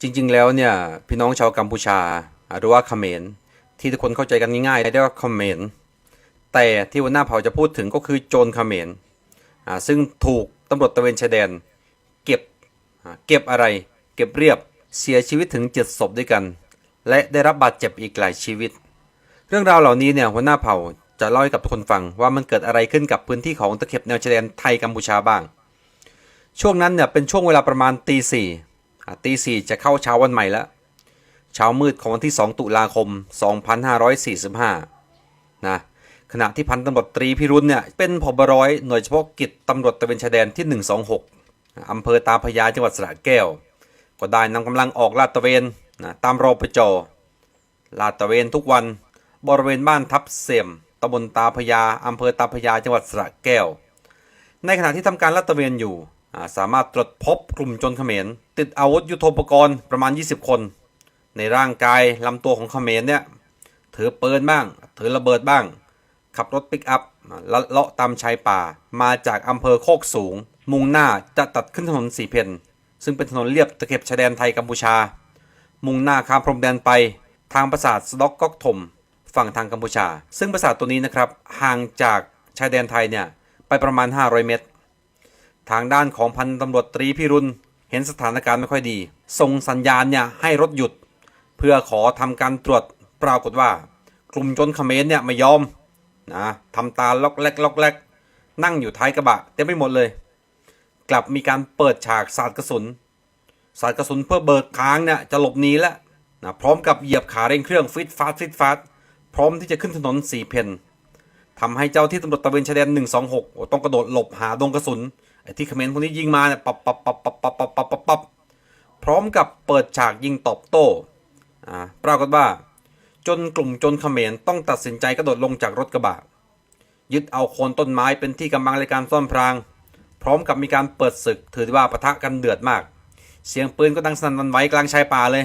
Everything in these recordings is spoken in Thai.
จริง ๆ แล้วเนี่ยพี่น้องชาวกัมพูชาหรือว่าเขมรที่ทุกคนเข้าใจกันง่ายๆเรียกว่าเขมรแต่ที่วันหน้าเผาจะพูดถึงก็คือโจรเขมรซึ่งถูกตำรวจตะเวนชายแดน เก็บเก็บอะไร เก็บเรียบเสียชีวิตถึงเจ็ดศพด้วยกัน และได้รับบาดเจ็บอีกหลายชีวิต เรื่องราวเหล่านี้เนี่ยหัวหน้าเผ่าจะเล่าให้กับทุกคนฟังว่ามันเกิดอะไรขึ้นกับพื้นที่ของตะเข็บแนวชายแดนไทยกัมพูชาบ้าง ช่วงนั้นเนี่ยเป็นช่วงเวลาประมาณตีสี่ ตีสี่จะเข้าเช้าวันใหม่แล้วเช้ามืดของวันที่ 2 ตุลาคม 2545 นะขณะที่พันตำรวจตรีพิรุณเนี่ยเป็นผบร้อยหน่วยเฉพาะกิจตำรวจตะเวนชายแดนที่ 126 อำเภอตาพยาจังหวัดสระแก้ว ก็ได้นำกำลังออกลาดตะเวนนะตามรอปจลาดตะเวนทุกวันบริเวณบ้านทับเสียมตำบลตาพยาอำเภอตาพยาจังหวัดสระแก้ว ในขณะที่ทำการลาดตะเวนอยู่ สามารถตรวจพบกลุ่มโจรเขมร ติดอาวุธยุโทโธปกรณ์ประมาณ 20 คน ในร่างกายลำตัวของเขมรเนี่ยถือปืนบ้าง ถือระเบิดบ้าง ขับรถปิกอัพลัดเลาะตามชายป่า มาจากอำเภอโคกสูง มุ่งหน้าจะตัดขึ้นถนนสีเพนซึ่งเป็นถนนเลียบตะเข็บชายแดนไทยกัมพูชา มุ่งหน้าข้ามพรมแดนไป ทางปราสาทสะดอกก๊อกถมฝั่งทางกัมพูชา ซึ่งปราสาทตัวนี้นะครับห่างจากชายแดนไทยเนี่ยไปประมาณ 500 เมตร ทางด้านของพันตำรวจตรีพิรุณเห็นสถานการณ์ไม่ค่อยดี ส่งสัญญาณเนี่ยให้รถหยุด เพื่อขอทำการตรวจปรากฏว่า กลุ่มจนเขมรเนี่ยไม่ยอมนะทำตาล็อกแรกล็อกแรกนั่งอยู่ท้ายกระบะเต็มไปหมดเลย กลับมีการเปิดฉากสาดกระสุนสาดกระสุนเพื่อเบิกค้างเนี่ยจะหลบหนีแล้วนะพร้อมกับเหยียบขาเร่งเครื่องฟิตฟาสฟิตฟาสพร้อมที่จะขึ้นถนนสีเพนทำให้เจ้าที่ตำรวจตระเวนชายแดน126โอ้ต้องกระโดดหลบหาดงกระสุน ไอ้ที่เขมรพวกนี้ยิงมาเนี่ยปับปับปับปับปับปับปับปับปับพร้อมกับเปิดฉากยิงตอบโต้อ่าปรากฏว่า จนกลุ่มจนเขมรต้องตัดสินใจกระโดดลงจากรถกระบะ ยึดเอาโคนต้นไม้เป็นที่กำบังในการซ่อนพราง พร้อมกับมีการเปิดศึกถือดว่าปะทะกันเดือดมาก เสียงปืนก็ดังสนั่นวันไหวกลางชายป่าเลย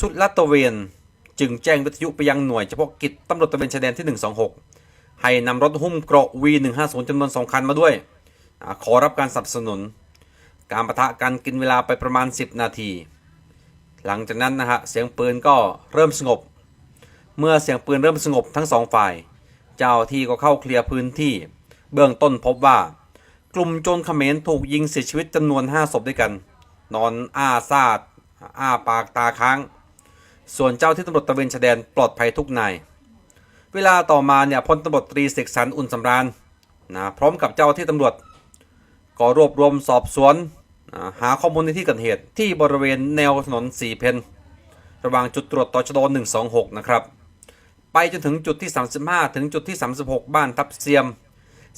ชุดลาดตระเวน จึงแจ้งวิทยุไปยังหน่วยเฉพาะกิจตำรวจตระเวนชายแดนที่ 126 ให้นำรถหุ้มเกราะ V150 จำนวน2คันมาด้วย ขอรับการสนับสนุน การประทะกันกินเวลาไปประมาณ 10 นาที หลังจากนั้นนะฮะเสียงปืนก็เริ่มสงบ เมื่อเสียงปืนเริ่มสงบทั้งสองฝ่าย เจ้าที่ก็เข้าเคลียร์พื้นที่ เบื้องต้นพบว่า กลุ่มโจรเขมรถูกยิงเสียชีวิตจำนวน 5 ศพด้วยกัน นอนอ้าซาดอ้าปากตาค้าง ส่วนเจ้าที่ตำรวจตะเวนชายแดนปลอดภัยทุกนายเวลาต่อมาเนี่ยพลตำรวจตรีเสกสรรอุ่นสำราญนะพร้อมกับเจ้าที่ตำรวจ ก็รวบรวมสอบสวน หาข้อมูลในที่เกิดเหตุ ที่บริเวณแนวถนนสีเพนระหว่างจุดตรวจตชด126 นะครับ ไปจนถึงจุดที่ 35 ถึงจุดที่ 36 บ้านทับเซียม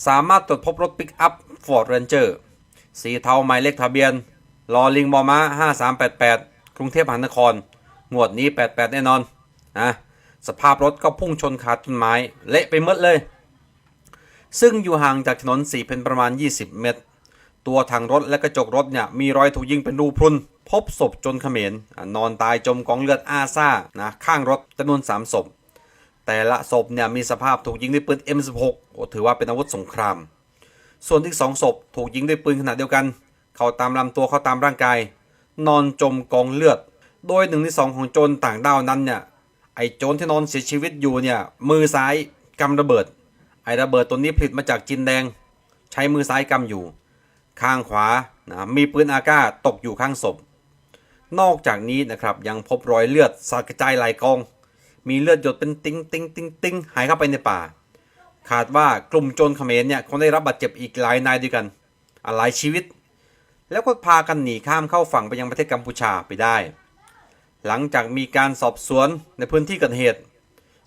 สามารถตรวจพบรถปิกอัพ Ford Ranger สีเทาหมายเลขทะเบียนลอลิงมอมา5388 กรุงเทพมหานคร งวดนี้ 88 แน่นอนนะสภาพรถก็พุ่งชนขาต้นไม้ เละไปหมดเลย ซึ่งอยู่ห่างจากถนนสีเพนประมาณ 20 เมตร ตัวถังรถและกระจกรถเนี่ยมีรอยถูกยิงเป็นรูพรุน พบศพจนเขมรนอนตายจมกองเลือดอาซ่านะข้างรถจำนวน 3 ศพ แต่ละศพเนี่ยมีสภาพถูกยิงด้วยปืน M16 ถือว่าเป็นอาวุธสงคราม ส่วนที่สองศพถูกยิงด้วยปืนขนาดเดียวกัน เข้าตามลำตัวเข้าตามร่างกาย นอนจมกองเลือด โดยหนึ่งในสองของโจรต่างด้าวนั้นเนี่ยไอ้โจรที่นอนเสียชีวิตอยู่เนี่ยมือซ้ายกำระเบิด ไอ้ระเบิดตัวนี้ผลิตมาจากจินแดง ใช้มือซ้ายกำอยู่ ข้างขวานะมีปืนอากาศตกอยู่ข้างศพ นอกจากนี้นะครับยังพบรอยเลือดสาดกระจายหลายกอง มีเลือดหยดเป็นติ้งติ้งติ้งติ้งหายเข้าไปในป่าขาดว่ากลุ่มโจรเขมรเนี่ยคงได้รับบาดเจ็บอีกหลายนายด้วยกันหลายชีวิต แล้วก็พากันหนีข้ามเข้าฝั่งไปยังประเทศกัมพูชาไปได้ หลังจากมีการสอบสวนในพื้นที่เกิดเหตุ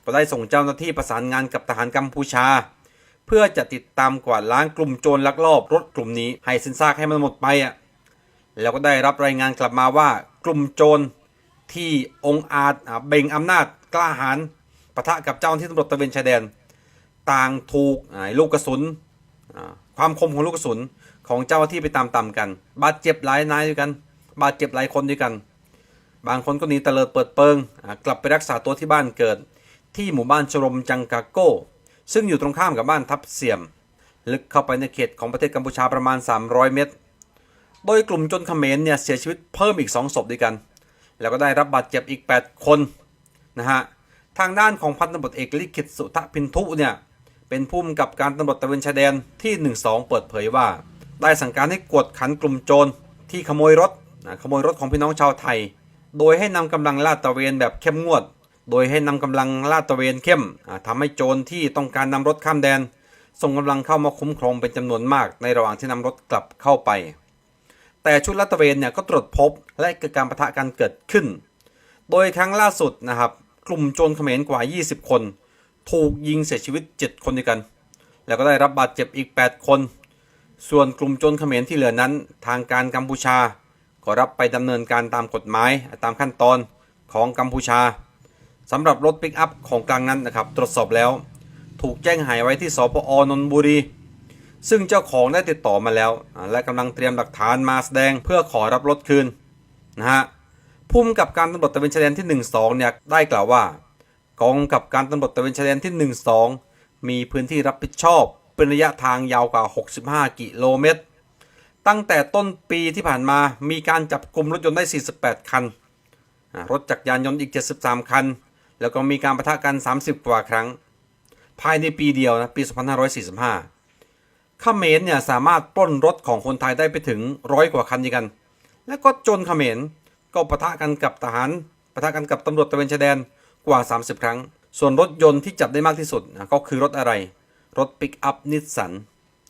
ก็ได้ส่งเจ้าหน้าที่ประสานงานกับทหารกัมพูชา เพื่อจะติดตามกวาดล้างกลุ่มโจรลักลอบรถกลุ่มนี้ให้สิ้นซากให้มันหมดไปอะแล้วก็ได้รับรายงานกลับมาว่ากลุ่มโจรที่องอาจเบ่งอำนาจกล้าหาญปะทะกับเจ้าหน้าที่ตำรวจตะเวนชายแดน ต่างถูกลูกกระสุน ความคมของลูกกระสุนของเจ้าหน้าที่ไปตามๆกัน บาดเจ็บหลายนายด้วยกัน บาดเจ็บหลายคนด้วยกัน บางคนก็หนีเตลิดเปิดเปิง กลับไปรักษาตัวที่บ้านเกิด ที่หมู่บ้านชรมจังกาโก้ ซึ่งอยู่ตรงข้ามกับบ้านทับเสียม ลึกเข้าไปในเขตของประเทศกัมพูชาประมาณ 300 เมตร โดยกลุ่มจนเขมรเนี่ยเสียชีวิตเพิ่มอีก 2 ศพด้วยกัน แล้วก็ได้รับบาดเจ็บอีก 8 คนนะฮะทางด้านของพันตำรวจเอกลิขิตสุทธพินทุเนี่ยเป็นผู้กำกับการตำรวจตะเวนชายแดนที่ 12 เปิดเผยว่า ได้สั่งการให้กวดขันกลุ่มโจรที่ขโมยรถขโมยรถของพี่น้องชาวไทย โดยให้นำกำลังลาดตะเวนแบบเข้มงวด โดยให้นำกำลังลาดตระเวนเข้มอ่าทำให้โจรที่ต้องการนำรถข้ามแดน ส่งกำลังเข้ามาคุ้มครองเป็นจำนวนมากในระหว่างที่นำรถกลับเข้าไป แต่ชุดลาดตระเวนเนี่ยก็ตรวจพบและเกิดการประทะกันเกิดขึ้น โดยครั้งล่าสุดนะครับกลุ่มโจรเขมรกว่า 20 คน ถูกยิงเสียชีวิต 7 คนด้วยกัน แล้วก็ได้รับบาดเจ็บอีก 8 คน ส่วนกลุ่มโจรเขมรที่เหลือนั้น ทางการกัมพูชา ก็รับไปดำเนินการตามกฎหมายตามขั้นตอนของกัมพูชา สำหรับรถปิกอัพของกลางนั้นนะครับ ตรวจสอบแล้ว ถูกแจ้งหายไว้ที่สพอนนบุรี ซึ่งเจ้าของได้ติดต่อมาแล้ว และกำลังเตรียมหลักฐานมาแสดงเพื่อขอรับรถคืนนะฮะภูมิกับการตำรวจตะเวนชายแดนที่ 12 เนี่ยได้กล่าวว่า กองกับการตำรวจตะเวนชายแดนที่ 12 มีพื้นที่รับผิดชอบ เป็นระยะทางยาวกว่า 65 กิโลเมตร ตั้งแต่ต้นปีที่ผ่านมามีการจับกลุ่มรถยนต์ได้ 48 คัน รถจักรยานยนต์อีก 73 คัน แล้วก็มีการประทะกัน 30 กว่าครั้ง ภายในปีเดียวนะปี 2545เขมรเนี่ยสามารถปล้นรถของคนไทยได้ไปถึงร้อยกว่าคันด้วยกัน แล้วก็จนเขมรก็ปะทะกันกับทหารปะทะกันกับตำรวจตะเวนชายแดนกว่า 30 ครั้ง ส่วนรถยนต์ที่จับได้มากที่สุดนะก็คือรถอะไร รถปิกอัพนิสสัน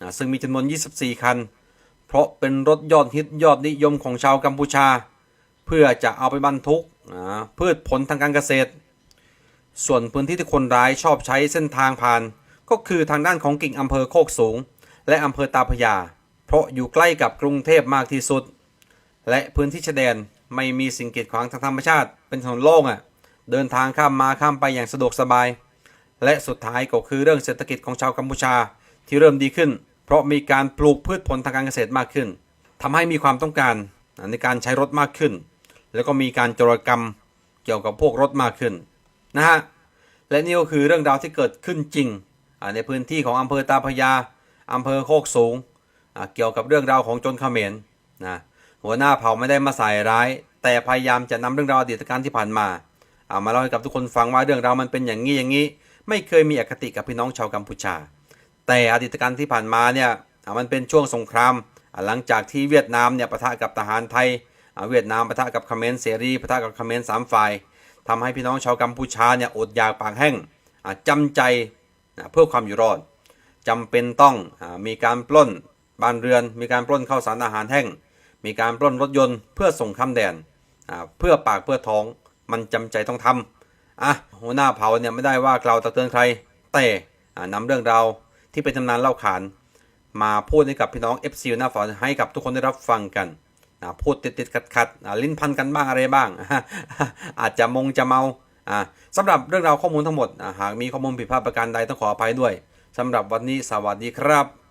นะซึ่งมีจำนวน 24 คัน เพราะเป็นรถยอดฮิตยอดนิยมของชาวกัมพูชา เพื่อจะเอาไปบรรทุกนะพืชผลทางการเกษตร ส่วนพื้นที่ที่คนร้ายชอบใช้เส้นทางผ่าน ก็คือทางด้านของกิ่งอำเภอโคกสูง และอำเภอตาพยา เพราะอยู่ใกล้กับกรุงเทพมากที่สุด และพื้นที่ชายแดนไม่มีสิ่งกีดขวางทางธรรมชาติ เป็นถนนโล่งอะเดินทางข้ามมาข้ามไปอย่างสะดวกสบาย และสุดท้ายก็คือเรื่องเศรษฐกิจของชาวกัมพูชาที่เริ่มดีขึ้น เพราะมีการปลูกพืชผลทางการเกษตรมากขึ้นทำให้มีความต้องการในการใช้รถมากขึ้น แล้วก็มีการจรกรรมเกี่ยวกับพวกรถมากขึ้น นะฮะและนี่ก็คือเรื่องราวที่เกิดขึ้นจริงในพื้นที่ของอำเภอตาพยาอำเภอโคกสูงเกี่ยวกับเรื่องราวของจนเขมรนะหัวหน้าเผ่าไม่ได้มาใส่ร้าย แต่พยายามจะนำเรื่องราวอดีตการที่ผ่านมาเอามาเล่าให้กับทุกคนฟังว่าเรื่องราวมันเป็นอย่างนี้อย่างนี้ ไม่เคยมีอคติกับพี่น้องชาวกัมพูชา แต่อดีตการที่ผ่านมาเนี่ยมันเป็นช่วงสงคราม หลังจากที่เวียดนามเนี่ยปะทะกับทหารไทย เวียดนามปะทะกับเขมรเสรีปะทะกับเขมรสามฝ่าย ทำให้พี่น้องชาวกัมพูชาเนี่ยอดอยากปากแห้งอ่าจำใจเพื่อความอยู่รอดจำเป็นต้องอมีการปล้นบ้านเรือน มีการปล้นข้าวสารอาหารแห้ง มีการปล้นรถยนต์เพื่อส่งข้ามแดนเพื่อปากเพื่อท้องมันจำใจต้องทำอะหัวหน้าเผ่าเนี่ยไม่ได้ว่ากล่าวตักเตือนใคร แต่อ่านำเรื่องราวที่เป็นตำนานเล่าขาน มาพูดให้กับพี่น้อง FC หน้าฝอนให้กับทุกคนได้รับฟังกัน พูดติดติดขัดขัดลิ้นพันกันบ้างอะไรบ้าง อาจจะมงจะเมาสำหรับเรื่องราวข้อมูลทั้งหมด หากมีข้อมูลผิดพลาดประการใดต้องขออภัยด้วยสำหรับวันนี้สวัสดีครับ